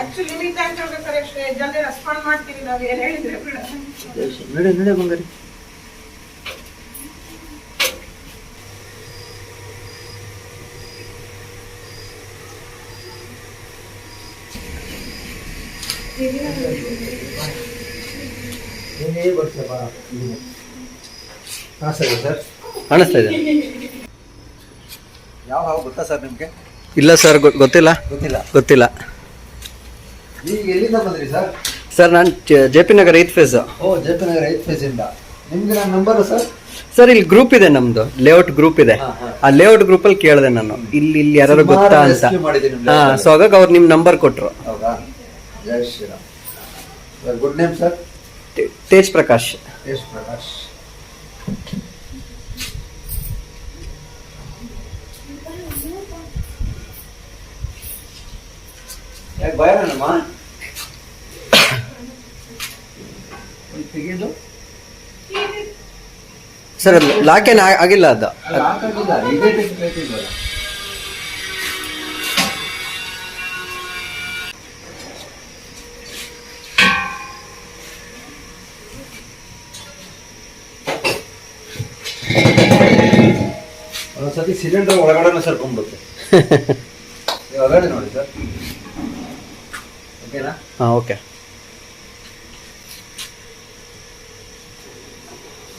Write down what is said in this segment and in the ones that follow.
Actually ಅಷ್ಟೇ. ಜಲ್ದಿ respond ಮಾಡ್ತೀನಿ ನಾವು ಏನು ಹೇಳಿದ್ರೆ ನಡೆ ನಡೆ ಬಂಗಾರಿ. ಹಾಂ ಸರಿ ಸರ್? ಕಾಣಿಸ್ತಾ ಇದೆ. ಯಾವ ಹಾವು ಗೊತ್ತಾ ಸರ್ ನಿಮಗೆ? ಇಲ್ಲ ಸರ್ ಗೊತ್ತಿಲ್ಲ. ಗೊತ್ತಿಲ್ಲ. ಗೊತ್ತಿಲ್ಲ. ಈಗ ಎಲ್ಲಿಂದ ಬಂದ್ರಿ ಸರ್? ಸರ್ ನಾನು J P Nagar eighth phase ಓ ಜೆ ಪಿ ನಗರ ಐದು ಫೇಸಿಂದ ನಿಮ್ಗೆ ನನ್ನ ನಂಬರು ಸರ್? ಸರ್ ಇಲ್ಲಿ ಗ್ರೂಪ್ ಇದೆ ನಮ್ದು. ಲೇಔಟ್ ಗ್ರೂಪ್ ಇದೆ. ಆ ಲೇಔಟ್ ಗ್ರೂಪ್ ಅಲ್ಲಿ ಕೇಳಿದೆ ನಾನು. ಇಲ್ಲಿ ಇಲ್ಲಿ ಯಾರು ಗೊತ್ತಾ ಅಂತ. ಹಾ ಸೊ ಹಾಗಾಗಿ ಅವ್ರು ನಿಮ್ ನಂಬರ್ ಕೊಟ್ರು. ಹೌದಾ? Jai Shriram. Good name sir? Tej Prakash. Tej Prakash. Sir ತೆಗೆದು? ಸರ್ ಲಾಕೇನ್ ಆಗಿಲ್ಲ ಅದು. ಹಾಕಾಗಿಲ್ಲ ಇದೇ ತೆಗಿಬೇಕಿಲ್ವಲ್ಲ ಒಂದೊಂದ್ಸತಿ ಸಿಲಿಂಡರ್ ಒಳಗಡೆನೂ ಸರ್ಕೊಂಡ್ಬಿಡುತ್ತೆ ಒಳಗಡೆ ನೋಡಿ ಸರ್. ಹಾ ಓಕೆ.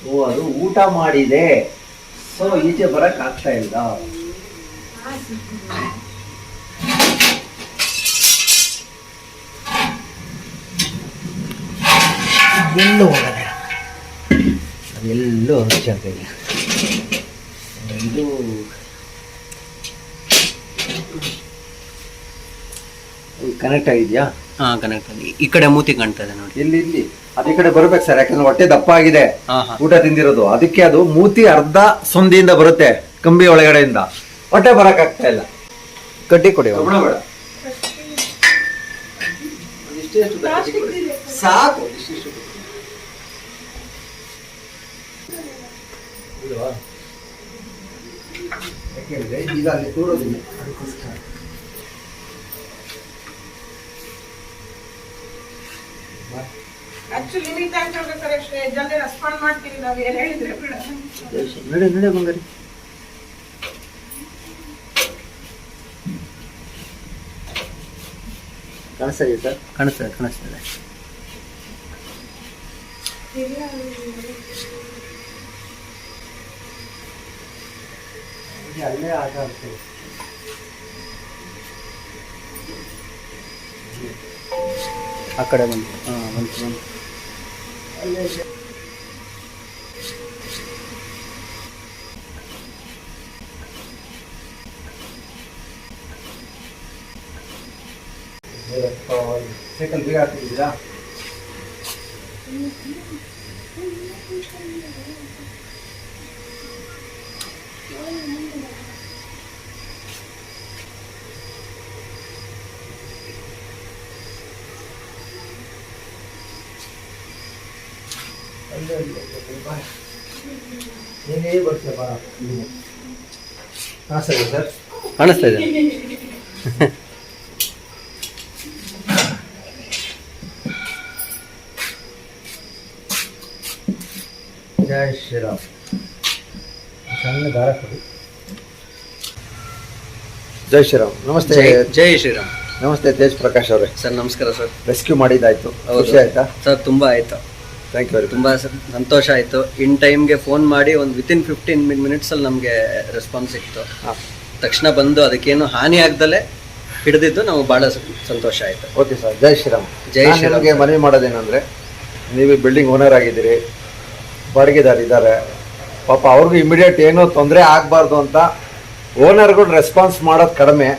ಓ ಅದು ಊಟ ಮಾಡಿದೆ. ಸೊ ಈಚೆ ಬರಕ್ ಆಗ್ತಾ ಇಲ್ಲ. ಎಲ್ಲೂ ಹೋಗಲ್ಲ ಅದೆಲ್ಲೂ ಜಾಗಲ್ಲ ಇದು ಕನೆಕ್ಟ್ ಆಗಿದೆಯಾ? ಹಾ ಕನೆಕ್ಟ್ ಈ ಕಡೆ ಮೂತಿ ಕಾಣ್ತಾ ಇದೆ ನೋಡಿ. ಇಲ್ಲಿ ಇಲ್ಲಿ. ಅದೇ ಈ ಕಡೆ ಬರ್ಬೇಕು ಸರ್ ಯಾಕಂದ್ರೆ ಹೊಟ್ಟೆ ದಪ್ಪ ಆಗಿದೆ ಹಾ ಹಾ. ಊಟ ತಿಂದಿರೋದು. ಅದಕ್ಕೆ ಅದು ಮೂತಿ ಅರ್ಧ ಸೊಂದಿಯಿಂದ ಬರುತ್ತೆ ಕಂಬಿ ಒಳಗಡೆಯಿಂದ. ಹೊಟ್ಟೆ ಬರಕ್ ಆಗ್ತಾ ಇಲ್ಲ. ಕಡ್ಡಿ ಕೊಡಿ ಕಬ್ಬಣ ಬೇಡ ಒಂದಿಷ್ಟೇ ಅಷ್ಟು ಕೊಡಿ. ಸಾಕು. ಇಷ್ಟಿಷ್ಟು ಕೊಡಿ. ಇಲ್ವಾ? ಯಾಕೆಂದ್ರೆ ಈಗ ಅಲ್ಲಿ ತೋರೋದಿಲ್ಲ. ಅದಕ್ಕೋಸ್ಕರ. ಆಕ್ಚುಲಿ ಅಷ್ಟೇ ಜಲ್ದಿ ರೆಸ್ಪಾಂಡ್ ಮಾಡ್ತೀನಿ ನಾವು ಏನು ಹೇಳಿದ್ರೆ ಬಿಡ ನಡೆ ನಡೆ ಬಂಗಾರಿ. ಕಾಣಿಸ್ತಾ ಇದೆ ಸರ್? ಕಾಣಿಸ್ತಾ ಕಾಣಿಸ್ತಾ ಇದೆ. ಇಲ್ಲಿ ಅಲ್ಲೇ ಆಟ ಆಡ್ತೇವೆ ಆ ಕಡೆ ಬಂತು ಹಾ ಬಂತು ಬಂತು. ಸೈಕಲ್ ಬೇಗ ಹಾಕ್ತಿದ್ದೀರಾ? ಅಲ್ಲೇ ಅಲ್ಲೇ ಬರ್ತೀಯ ಬಾ ನೀನು. ಹಾಂ ಸರಿ ಸರ್? ಕಾಣಿಸ್ತಾ ಇದೆ. ಜೈ ಶ್ರೀರಾಮ್. ಸಣ್ಣ ದಾರ ಕೊಡಿ. ಜೈ ಶ್ರೀರಾಮ್. ನಮಸ್ತೆ. ಜೈ ಜೈ ಶ್ರೀರಾಮ್. ನಮಸ್ತೆ ತೇಜ್ ಪ್ರಕಾಶ್ ಅವರೇ. ಸರ್ ನಮಸ್ಕಾರ ಸರ್. ರೆಸ್ಕ್ಯೂ ಮಾಡಿದ್ದಾಯ್ತು. ಖುಷಿ ಆಯ್ತಾ? ಸರ್ ತುಂಬಾ ಆಯ್ತು. ಥ್ಯಾಂಕ್ ಯು ವೆರಿ ತುಂಬಾ ಸಂತೋಷ ಆಯ್ತು. ಇನ್ ಟೈಮ್ಗೆ ಫೋನ್ ಮಾಡಿ ಒಂದು ವಿತಿನ್ ಫಿಫ್ಟೀನ್ ಮಿನಿಟ್ಸ್ ಅಲ್ಲಿ ನಮಗೆ ರೆಸ್ಪಾನ್ಸ್ ಸಿಕ್ತು. ಹಾಂ. ತಕ್ಷಣ ಬಂದು ಅದಕ್ಕೇನು ಹಾನಿ ಆಗ್ದಲೇ ಹಿಡಿದಿದ್ದು ನಾವು ಬಹಳ ಸಂತೋಷ ಆಯ್ತು. Okay sir Jai Shriram. ಜೈ ಶ್ರೀರಾಮ್ಗೆ ಮನವಿ ಮಾಡೋದೇನೆಂದರೆ ನೀವು ಬಿಲ್ಡಿಂಗ್ ಓನರ್ ಆಗಿದ್ದೀರಿ ಬಾಡಿಗೆದಾರ ಇದ್ದಾರೆ ಪಾಪ ಅವ್ರಿಗೂ ಇಮಿಡಿಯೇಟ್ ಏನೋ ತೊಂದರೆ ಆಗಬಾರ್ದು ಅಂತ ಓನರ್ಗಳು ರೆಸ್ಪಾನ್ಸ್ ಮಾಡೋದು ಕಡಿಮೆ.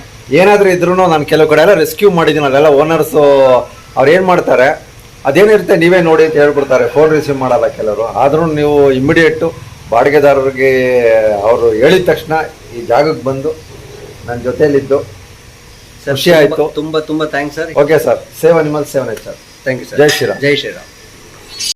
ಏನಾದರೂ ಇದ್ರೂ ನಾನು ಕೆಲವು ಕಡೆ ಎಲ್ಲ ರೆಸ್ಕ್ಯೂ ಮಾಡಿದ್ದೀನಿ ಅಲ್ಲೆಲ್ಲ ಓನರ್ಸು ಅವ್ರು ಏನು ಮಾಡ್ತಾರೆ ಅದೇನಿರುತ್ತೆ ನೀವೇ ನೋಡಿ ಅಂತ ಹೇಳ್ಬಿಡ್ತಾರೆ ಫೋನ್ ರಿಸೀವ್ ಮಾಡಲ್ಲ ಕೆಲವರು. ಆದರೂ ನೀವು ಇಮಿಡಿಯೇಟು ಬಾಡಿಗೆದಾರರಿಗೆ ಅವರು ಹೇಳಿದ ತಕ್ಷಣ ಈ ಜಾಗಕ್ಕೆ ಬಂದು ನನ್ನ ಜೊತೆಯಲ್ಲಿದ್ದು. ಖುಷಿ ಆಯಿತು. ತುಂಬ ತುಂಬ thanks sir. Okay sir save animal save sir thank you sir Jai Shriram. Jai Shriram.